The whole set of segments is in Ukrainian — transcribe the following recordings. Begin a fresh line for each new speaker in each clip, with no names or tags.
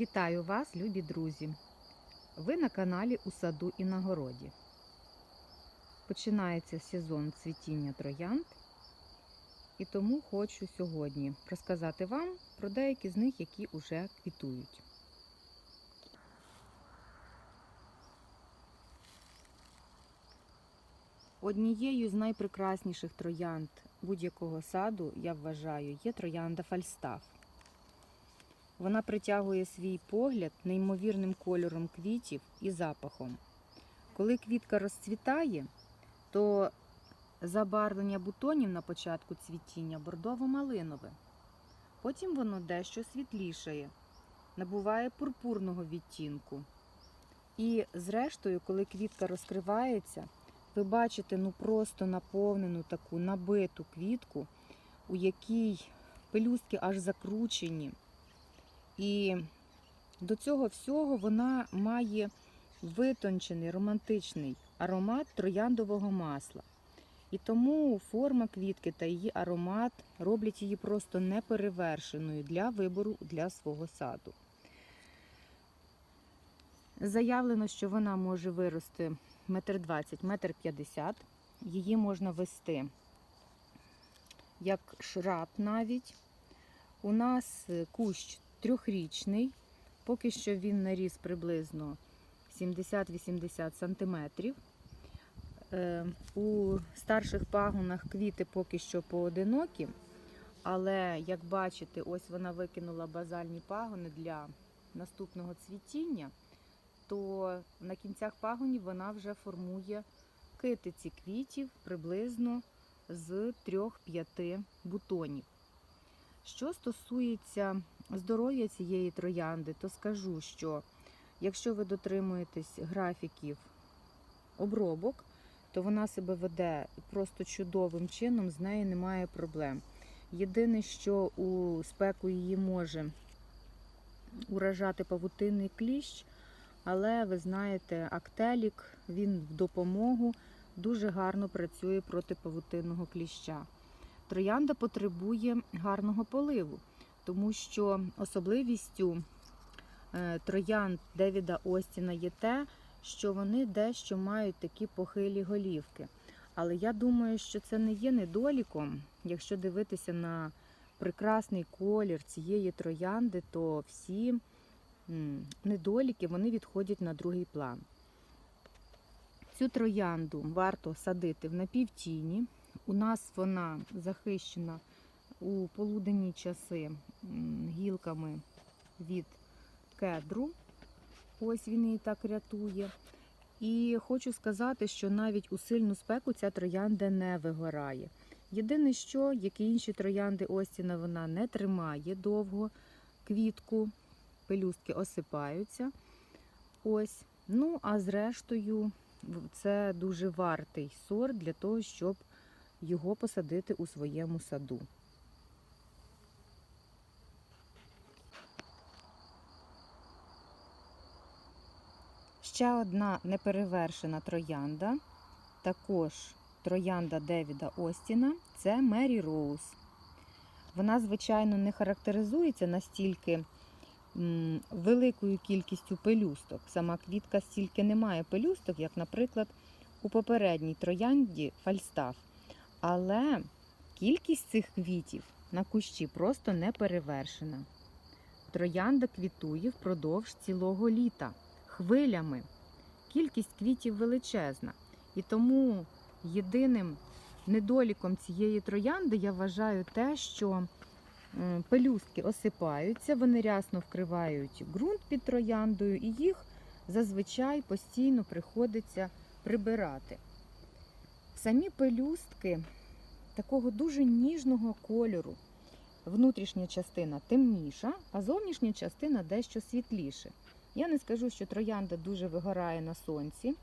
Вітаю вас, любі друзі! Ви на каналі У саду і на городі. Починається сезон цвітіння троянд, і тому хочу сьогодні розказати вам про деякі з них, які вже квітують. Однією з найпрекрасніших троянд будь-якого саду, я вважаю, є троянда Фальстаф. Вона притягує свій погляд неймовірним кольором квітів і запахом. Коли квітка розцвітає, то забарвлення бутонів на початку цвітіння бордово-малинове. Потім воно дещо світлішає, набуває пурпурного відтінку. І, зрештою, коли квітка розкривається, ви бачите ну просто наповнену таку набиту квітку, у якій пелюстки аж закручені. І до цього всього вона має витончений романтичний аромат трояндового масла. І тому форма квітки та її аромат роблять її просто неперевершеною для вибору для свого саду. Заявлено, що вона може вирости 1,20 м, 1,50 м. Її можна вести як шраб навіть. У нас кущ трьохрічний, поки що він наріс приблизно 70-80 см. У старших пагонах квіти поки що поодинокі, але, як бачите, ось вона викинула базальні пагони для наступного цвітіння, то на кінцях пагонів вона вже формує китиці квітів приблизно з 3-5 бутонів. Що стосується здоров'я цієї троянди, то скажу, що якщо ви дотримуєтесь графіків обробок, то вона себе веде просто чудовим чином, з нею немає проблем. Єдине, що у спеку її може уражати павутинний кліщ, але ви знаєте, актелік він в допомогу дуже гарно працює проти павутинного кліща. Троянда потребує гарного поливу, тому що особливістю троянд Девіда Остіна є те, що вони дещо мають такі похилі голівки. Але я думаю, що це не є недоліком. Якщо дивитися на прекрасний колір цієї троянди, то всі недоліки вони відходять на другий план. Цю троянду варто садити в напівтіні. У нас вона захищена у полуденні часи гілками від кедру. Ось він її так рятує. І хочу сказати, що навіть у сильну спеку ця троянда не вигорає. Єдине, що, як і інші троянди Остіна, вона не тримає довго квітку, пелюстки осипаються. Ось. Ну, а зрештою, це дуже вартий сорт для того, щоб його посадити у своєму саду. Ще одна неперевершена троянда, також троянда Девіда Остіна, це Мері Роуз. Вона, звичайно, не характеризується настільки великою кількістю пелюсток. Сама квітка стільки не має пелюсток, як, наприклад, у попередній троянді Фальстаф. Але кількість цих квітів на кущі просто не перевершена. Троянда квітує впродовж цілого літа, хвилями. Кількість квітів величезна. І тому єдиним недоліком цієї троянди я вважаю те, що пелюстки осипаються, вони рясно вкривають ґрунт під трояндою, і їх зазвичай постійно приходиться прибирати. Самі пелюстки такого дуже ніжного кольору. Внутрішня частина темніша, а зовнішня частина дещо світліше. Я не скажу, що троянда дуже вигорає на сонці.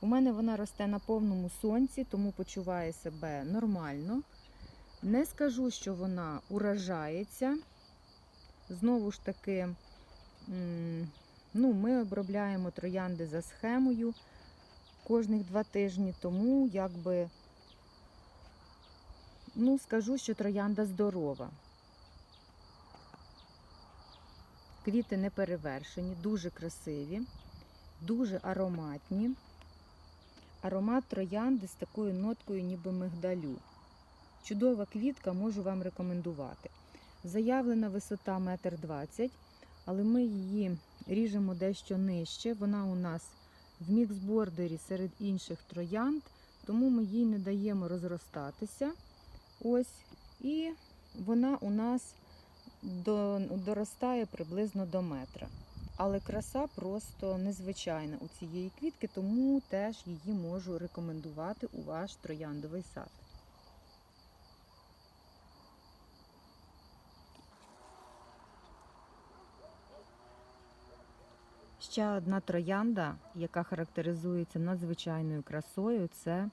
У мене вона росте на повному сонці, тому почуває себе нормально. Не скажу, що вона уражається. Знову ж таки, ну, ми обробляємо троянди за схемою кожних два тижні, тому якби, ну, скажу, що троянда здорова. Квіти не перевершені, дуже красиві, дуже ароматні. Аромат троянди з такою ноткою, ніби мигдалю. Чудова квітка, можу вам рекомендувати. Заявлена висота 1,20 м, але ми її ріжемо дещо нижче. Вона у нас в міксбордері серед інших троянд, тому ми їй не даємо розростатися. Ось, і вона у нас до, доростає приблизно до метра. Але краса просто незвичайна у цієї квітки, тому теж її можу рекомендувати у ваш трояндовий сад. Ще одна троянда, яка характеризується надзвичайною красою, це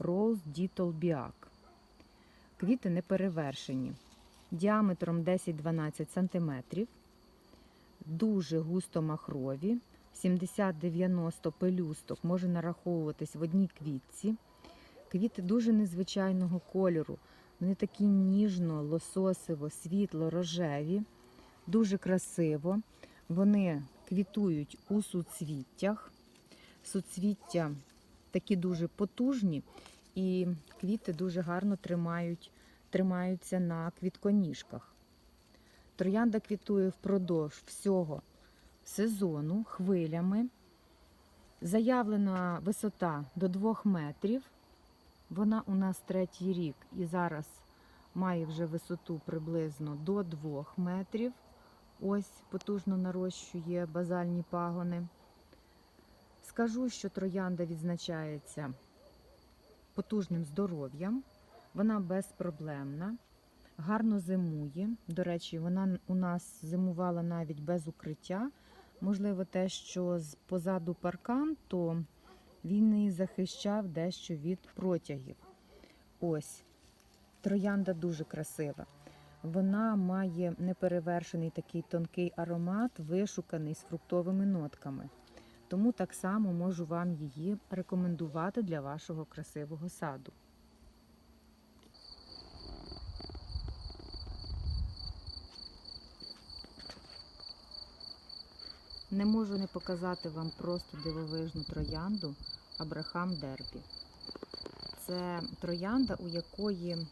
Rose Dітол Biac. Квіти не перевершені, діаметром 10-12 см, дуже густо махрові, 70-90 пелюсток може нараховуватись в одній квітці. Квіти дуже незвичайного кольору, вони такі ніжно, лососиво, світло, рожеві, дуже красиво. Вони квітують у суцвіттях. Суцвіття такі дуже потужні, і квіти дуже гарно тримають, тримаються на квітконіжках. Троянда квітує впродовж всього сезону хвилями. Заявлена висота до 2 метрів. Вона у нас третій рік і зараз має вже висоту приблизно до 2 метрів. Ось потужно нарощує базальні пагони. Скажу, що троянда відзначається потужним здоров'ям, вона безпроблемна, гарно зимує. До речі, вона у нас зимувала навіть без укриття. Можливо, те, що позаду паркан, то він її захищав дещо від протягів. Ось, троянда дуже красива. Вона має неперевершений такий тонкий аромат, вишуканий з фруктовими нотками. Тому так само можу вам її рекомендувати для вашого красивого саду. Не можу не показати вам просто дивовижну троянду Абрахам Дербі. Це троянда, у якої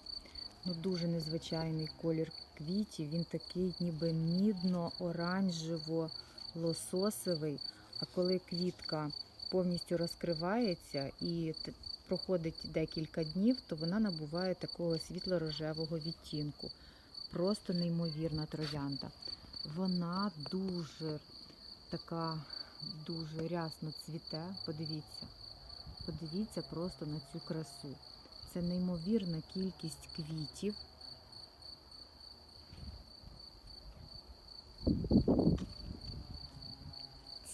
ну, дуже незвичайний колір квітів. Він такий ніби мідно-оранжево-лососовий. А коли квітка повністю розкривається і проходить декілька днів, то вона набуває такого світло-рожевого відтінку. Просто неймовірна троянда. Вона дуже така, дуже рясно цвіте. Подивіться. Подивіться просто на цю красу. Це неймовірна кількість квітів.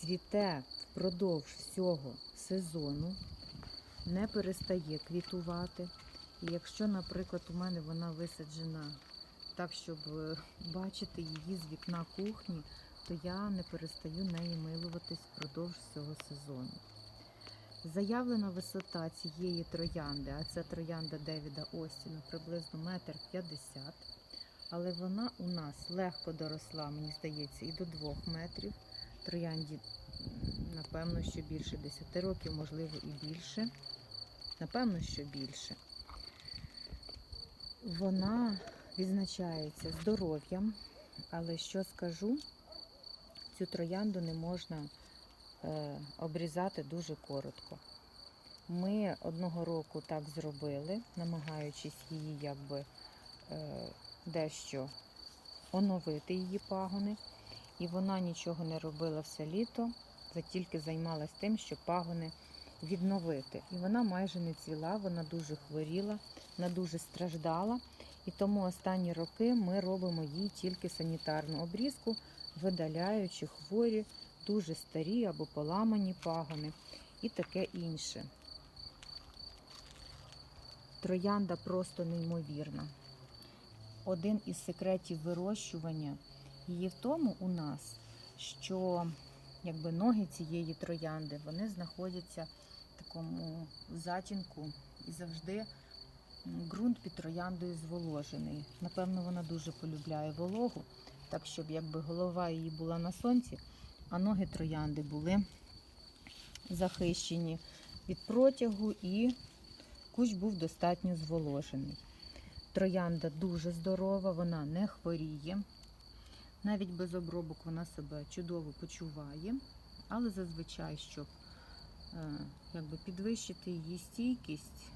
Цвіте впродовж всього сезону, не перестає квітувати. І якщо, наприклад, у мене вона висаджена так, щоб е, бачити її з вікна кухні, то я не перестаю нею милуватись впродовж всього сезону. Заявлена висота цієї троянди, а це троянда Девіда Остіна, приблизно метр п'ятдесят. Але вона у нас легко доросла, мені здається, і до двох метрів. Троянді, напевно, що більше 10 років, можливо, і більше. Напевно, що більше. Вона відзначається здоров'ям, але що скажу, цю троянду не можна обрізати дуже коротко. Ми одного року так зробили, намагаючись її якби е, дещо оновити її пагони. І вона нічого не робила все літо, тільки займалась тим, щоб пагони відновити. І вона майже не цвіла, вона дуже хворіла, вона дуже страждала. І тому останні роки ми робимо їй тільки санітарну обрізку, видаляючи хворі, дуже старі або поламані пагони і таке інше. Троянда просто неймовірна. Один із секретів вирощування її в тому у нас, що якби ноги цієї троянди вони знаходяться в такому затінку і завжди ґрунт під трояндою зволожений. Напевно, вона дуже полюбляє вологу, так щоб якби голова її була на сонці, а ноги троянди були захищені від протягу і кущ був достатньо зволожений. Троянда дуже здорова, вона не хворіє. Навіть без обробок вона себе чудово почуває, але зазвичай, щоб е, якби підвищити її стійкість,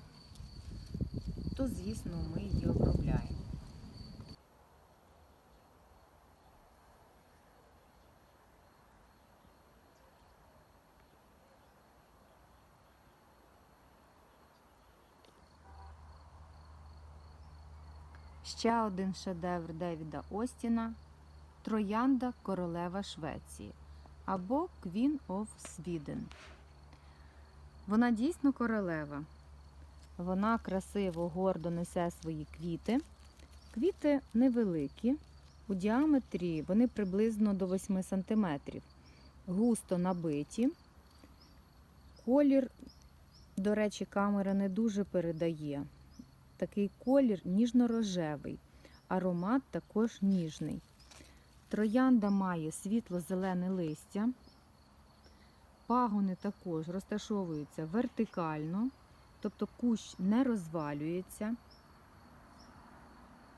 то звісно ми її обробляємо. Ще один шедевр Девіда Остіна Троянда королева Швеції або Queen of Sweden. Вона дійсно королева. Вона красиво, гордо несе свої квіти. Квіти невеликі, у діаметрі вони приблизно до 8 см. Густо набиті. Колір, до речі, камера не дуже передає. Такий колір ніжно-рожевий, аромат також ніжний. Троянда має світло-зелене листя. Пагони також розташовуються вертикально, тобто кущ не розвалюється.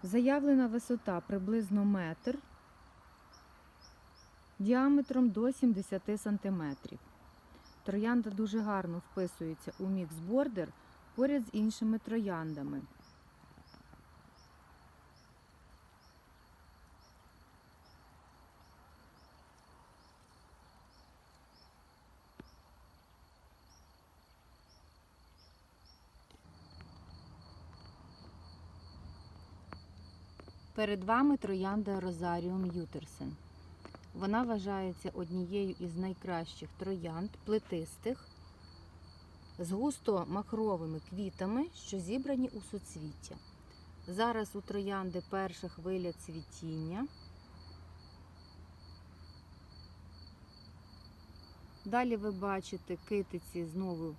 Заявлена висота приблизно метр діаметром до 70 см. Троянда дуже гарно вписується у мікс-бордер поряд з іншими трояндами. Перед вами троянда Розаріум Ютерсен. Вона вважається однією із найкращих троянд плетистих з густо махровими квітами, що зібрані у суцвіття. Зараз у троянди перша хвиля цвітіння. Далі ви бачите, китиці знову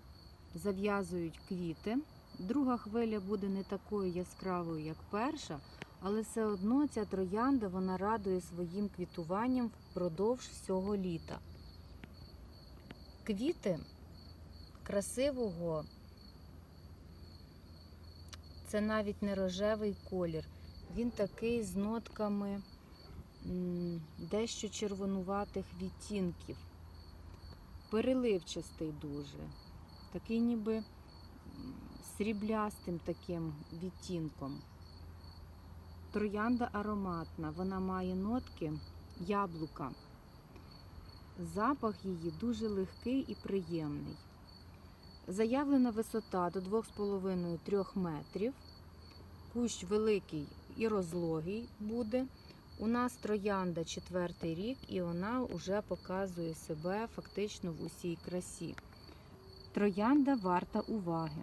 зав'язують квіти. Друга хвиля буде не такою яскравою, як перша, але все одно ця троянда вона радує своїм квітуванням впродовж всього літа. Квіти красивого, це навіть не рожевий колір. Він такий з нотками дещо червонуватих відтінків. Переливчастий дуже. Такий ніби сріблястим таким відтінком. Троянда ароматна, вона має нотки яблука. Запах її дуже легкий і приємний. Заявлена висота до 2,5-3 метрів. Кущ великий і розлогий буде. У нас троянда четвертий рік, і вона вже показує себе фактично в усій красі. Троянда варта уваги.